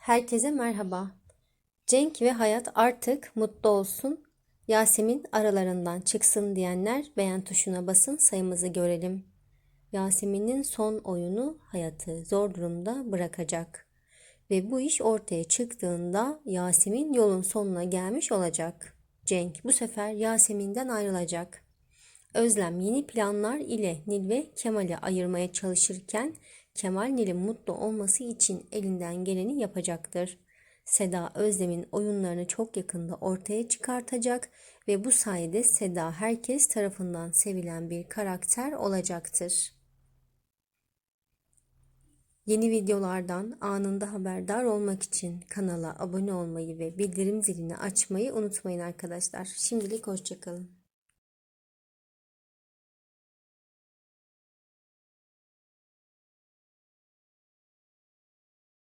Herkese merhaba. Cenk ve Hayat artık mutlu olsun. Yasemin aralarından çıksın diyenler beğen tuşuna basın sayımızı görelim. Yasemin'in son oyunu Hayat'ı zor durumda bırakacak. Ve bu iş ortaya çıktığında Yasemin yolun sonuna gelmiş olacak. Cenk bu sefer Yasemin'den ayrılacak. Özlem yeni planlar ile Nil ve Kemal'i ayırmaya çalışırken Kemal Nil'in mutlu olması için elinden geleni yapacaktır. Seda Özlem'in oyunlarını çok yakında ortaya çıkartacak ve bu sayede Seda herkes tarafından sevilen bir karakter olacaktır. Yeni videolardan anında haberdar olmak için kanala abone olmayı ve bildirim zilini açmayı unutmayın arkadaşlar. Şimdilik hoşçakalın.